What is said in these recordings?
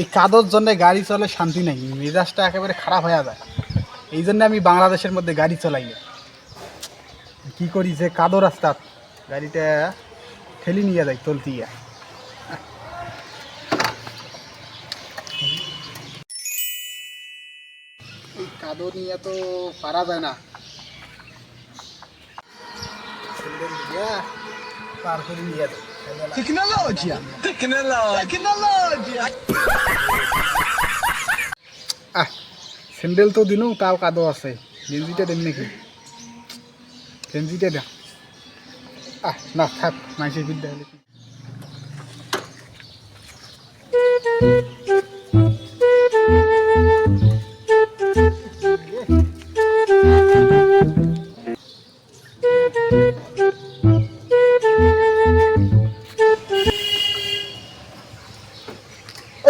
এই কাদর জন্য গাড়ি চলে শান্তি নেই, মেজাজটা একেবারে খারাপ হয়ে যায়। এই জন্য আমি বাংলাদেশের মধ্যে গাড়ি চলাই কি করি যে কাদো রাস্তা গাড়িটা ঠেলি নিয়ে যায় এই কাদো নিয়ে তো পারা যায় না। টেকনোলজিয়া আহ স্যান্ডেল তো দিনও তাও কাদো আছে। গেঞ্জিটা দেন নাকি? গেঞ্জিটা দেন আহ না থাক মাইসে বিদ্যা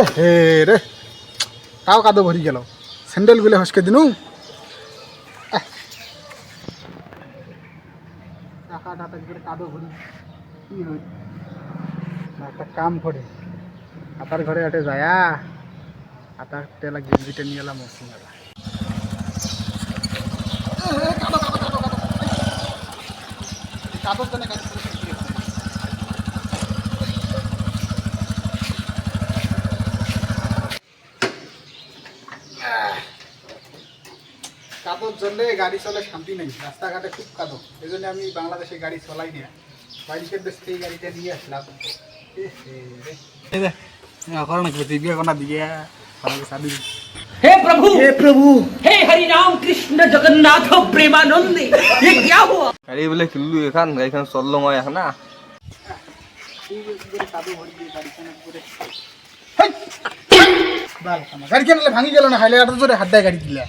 এ হে রে। তাও কাদো ভরি গেল। স্যান্ডেলগুলো হসকে দিনু। টাকা করে কাদো কি হই একটা কাম করে আতার ঘরে আটে যায়া। আতার তেলা গেঞ্জিটা নিয়ে এলাম মসি মেলা কাদর জন্য কাজ করে কাদোর জন্য গাড়ি চলে শান্তি নেই রাস্তাঘাটে খুব কাদো এই জন্য আমি বাংলাদেশে গাড়ি চলাই না বাইকের দেশ থেকে এই গাড়িটা নিয়ে আসলাম এখন নাকি দিবিয়া কোনা দিয়ে আমাকে সাবি हे प्रभु हे प्रभु हे हरि राम कृष्ण जगन्नाथ प्रेमानंद ये क्या हुआ গাড়ি বলে কিনলু এখান গাড়িখান চললো মই এখন না গাড়ি কেন ভাঙি গেল না হাইলে আটো জোরে হাত দেয় গাড়ি দিলে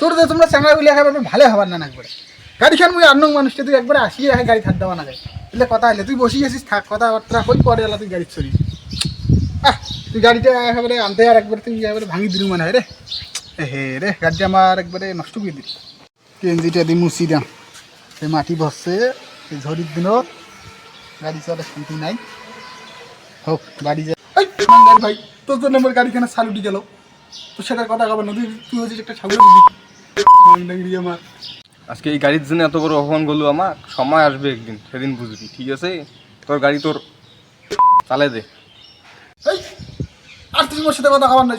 তোর তো তোমরা চাঙ্গা গুলি একেবারে ভালো হবার না একবারে গাড়ি খান মুই আন্ন মানুষকে তুই একবারে আসিয়ে রাখে গাড়ি থাক দেওয়া না যায়। এলে কথা হলে তুই বসি আছিস থাক, কথাবার্তা হই পরে এলা তুই গাড়ি চড়ি আহ, তুই গাড়িটা একেবারে আনতে আর একবারে তুই একেবারে ভাঙি দিলু মানে হয় রে। হে রে, গাড়িটা আমার একবারে নষ্ট করে দিলি। কেঞ্জিটা দি মুছি দাম সে মাটি বসছে এই ঝড়ির দিনত গাড়ি চলে শান্তি নাই। হোক বাড়ি যা ভাই, তোর জন্য আমার গাড়িখানে সালুটি গেল। তো সেটার কথা কবার না, তুই তুই হচ্ছিস একটা ছাগল আজকে এই গাড়ির জন্য এত বড় অপমান করল আমার সময় আসবে একদিন, সেদিন বুঝবি, ঠিক আছে? তোর গাড়ি তোর চালে দে। আর তুই সাথে কথা খাবার নাই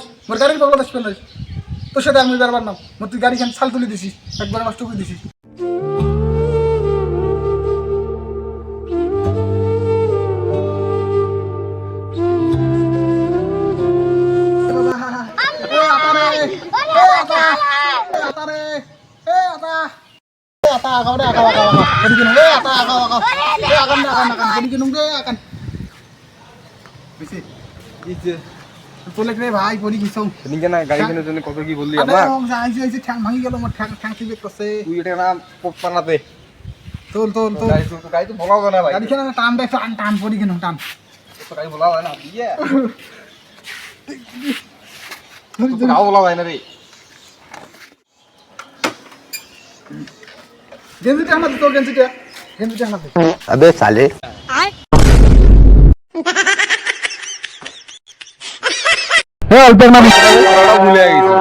তোর সাথে আমি বেরবার নাম তুই গাড়িখানে সাল তুলে দিছিস, একবার নষ্ট করে দিছিস। আতা, আগাও রে, আগাও, আগাও, আগাও। Kadi ginung, eh, ata, agaw, agaw. Eh, akan, akan, akan. Kadi ginung, eh, akan. বেশি। তোলে রে ভাই পরি গেছাও সেদিনকে না গাড়ি কেনার জন্য কত কি বললি আরে আমার ও যাইছে যাইছে ঠ্যাং ভাঙি গেল আমার ঠ্যাং ঠ্যাং টিপে করছে তুই এটা না পানাতে তোল তোল তোল গাড়ি তো গাড়ি তো বলা হবে না ভাই গাড়ি খেলা টান দেয় টান টান পরি কেন টান তো গাড়ি বলা হয় না ইয়ে তো গাও বলা না রে গেঞ্জিটা আনা তো গেঞ্জিটা। গেঞ্জিটা আনা আবে সালে। হ্যাঁ ভুলে গেছি